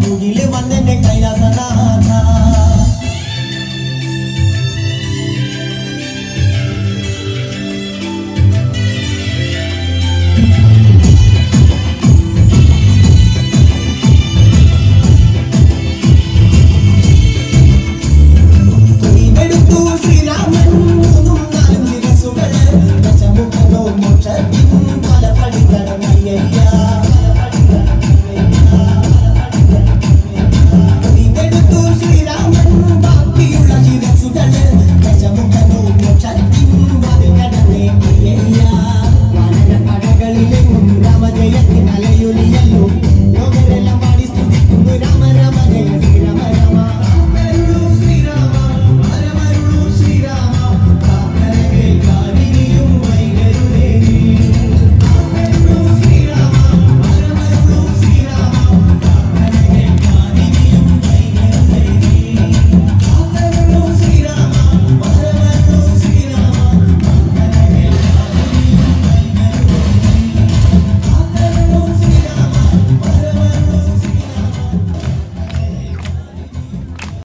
മുകിൽ വന്നെ കൈലാസനാ.